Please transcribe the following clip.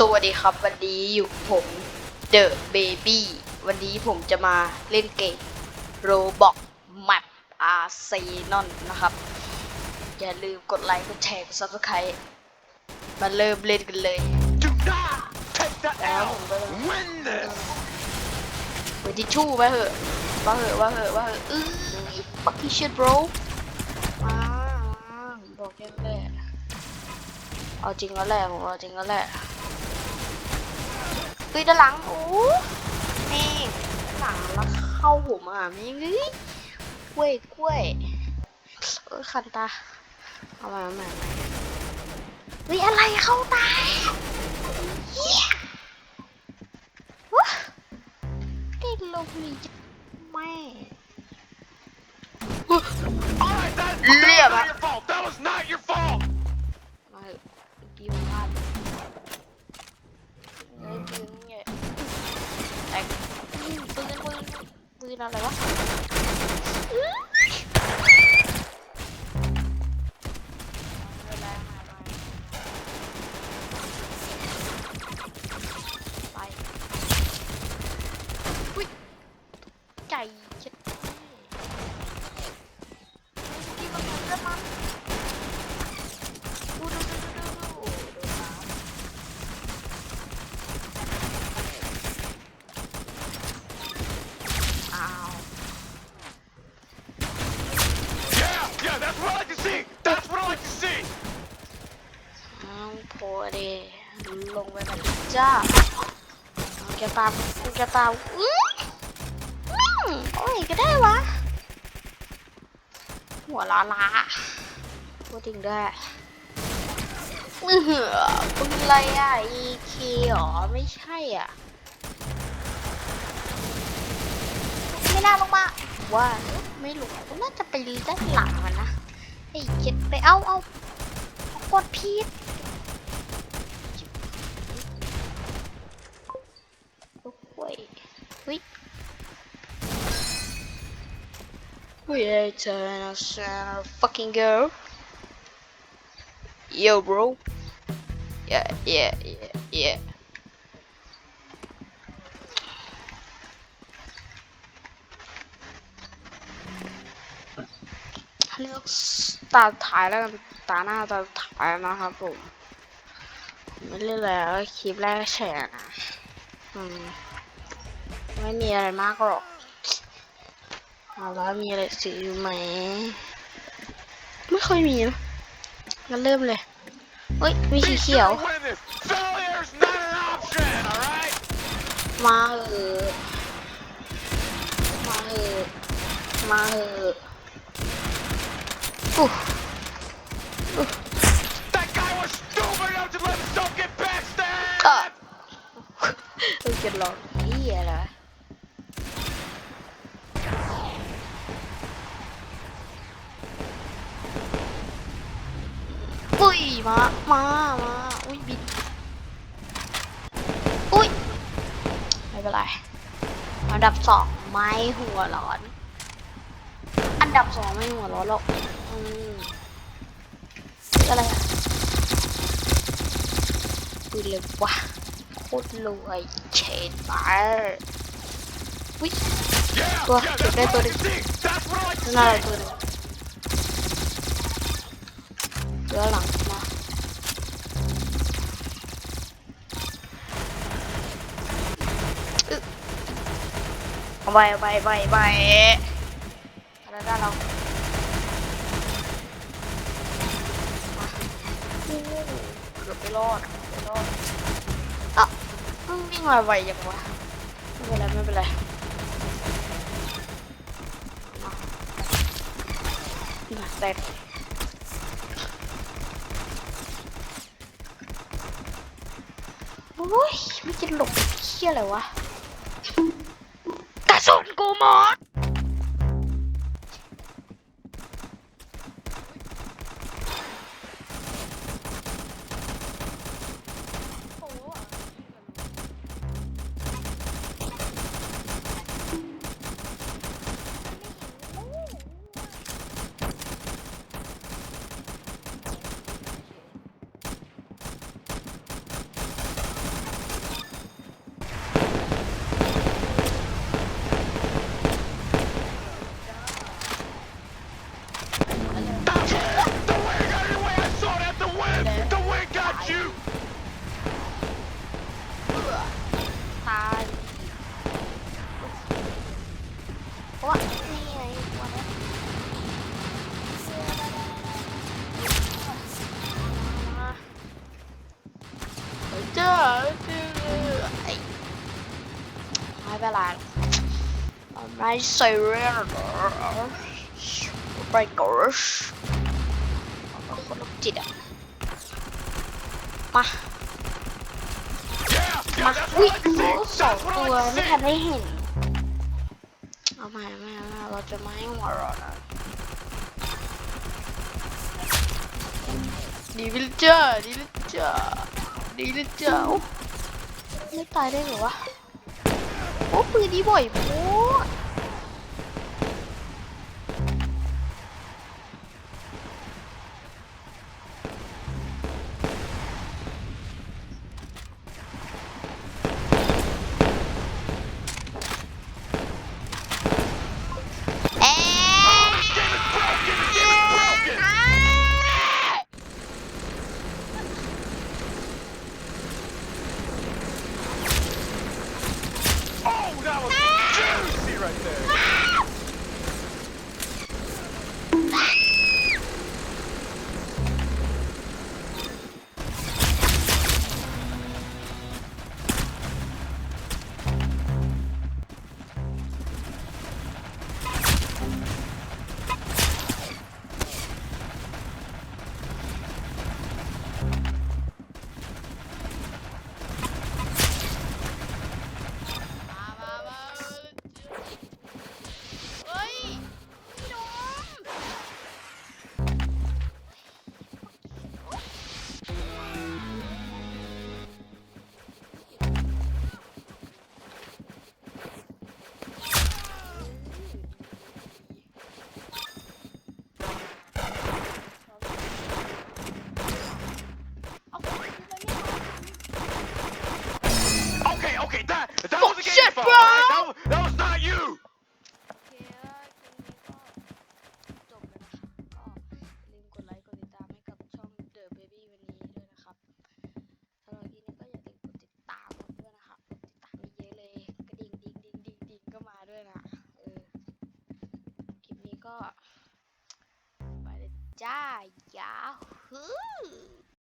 สวัสดีครับ วันนี้อยู่ผม The Baby วันนี้ผมจะมาเล่นเกม Roblox Map Arsenal นะครับ อย่าลืมกดไลค์กดแชร์กด Subscribe มาเริ่มเล่นกันเลย Do not take the Down. L. Win this. เปิดทิชชู่มาเหอะว่าเหอะว่าเหอะว่าเหอะอื้อ fucking shit bro มาบอกแค่นั้นแหละเอาจริงแล้วแหละผมเอาจริงแล้วแหละเฮ้ยด้านหลังโอ้แม่งด้านหลังแล้วเข้าผมอะแม่งเฮ้ยกล้วยกล้วยเออคันตาเอามาเอามาเอามาเฮ้ยอะไรเข้าตาเหี้ยว้าได้ลงนี่แม่ All right, that, Yeah, that was but- not your fault. That was not your fault. มาเถอะเมื่อกี้ผมพลาดไอ้ปืนเนี่ยแตกปืนปืนปืน ปืนอะไรวะไม่เป็นไรมามาไปอุ้ยใจเจ็ดแม่ที่มันมันจะมัน ดูดูดูดูดูดูน้ำอ้าว Yeah, yeah, that's what I like to see. That's what I like to see. อ้าวโพอดีลงไปแบบนี้จ้าแกตามแกตามอื้ออื้อโอ้ยก็ได้วะ หัวล้าล้าพูดถึงได้เออเป็นไรอะ EK หรอ ไม่ใช่อะ ไม่น่าลงมา ว่าไม่รู้น่าจะไปด้านหลังมันนะไอ้เจ็ดไป เอาเอากดพีดโอ้ยเฮ้ย Wait a second, fucking girl. Yo, bro. Yeah, yeah, yeah, yeah. เลือกตาถ่ายแล้วกันตาหน้าตาถ่ายนะครับผมไม่เล่นแล้วคลิปแรกแฉนะ อืม ไม่มีอะไรมากหรอก เอาละมีอะไรสีอยู่ไหม ไม่ค่อยมีนะงั้นเริ่มเลยเฮ้ย มีสีเขียว มาเออมาเออมาเอออู้อู้ That guy was stupid enough to let himself get backstabbed ก็เกิดหลอกนี่อะไรวะอุ้ย มา มามาอุ้ยบินอุ้ยไม่เป็นไรอันดับสองไม่หัวร้อน อันดับสองไม่หัวร้อนหรอกอืมอะไรอะปืนเลยวะโคตรรวยเชนบาร์วิ Yeah, Well, yeah, get that's that what I to like to see. That's what I like to นั่นอะไร see. ตัวหนึงเรือหลัง เอาไปเอาไปเอาไปเอาไปอะไรได้เราเกือบไม่รอดไม่รอดอะมึงวิ่งมาไวยังวะไม่เป็นไรไม่เป็นไรมาเต็มโอ้ยไม่จะหลบเชี่ยอะไรวะ กระ ตายโอ้นี่ไงหัวนะเจ้าไอ้ไม่เป็นไร I'm not surrender. Oh my gosh. I'm not gonna do that. มามา yeah, that's อุ้ยสองตัวไม่ทันได้เห็น เอาใหม่ไม่ไม่เราจะไม่หัวร้อนอะดีวิลเจอร์ดีวิลเจอร์ดีวิลเจอร์ไม่ตายได้หรอวะโอ้ปืนนี้บ่อยโพ fault. bro. alright? That, was, that was not you. โอเคแล้วคลิปนี้ก็จบแล้วนะคะก็อย่าลืมกดไลค์กดติดตามให้กับช่อง The Baby วันนี้ด้วยนะครับสำหรับคลิปนี้ก็อย่าลืมกดติดตามกันด้วยนะครับกดติดตามเยอะๆเลยกระดิ่งดิ่งดิ่งดิ่งดิ่งก็มาด้วยนะเออคลิปนี้ก็ไปเลยจ้ายาฮู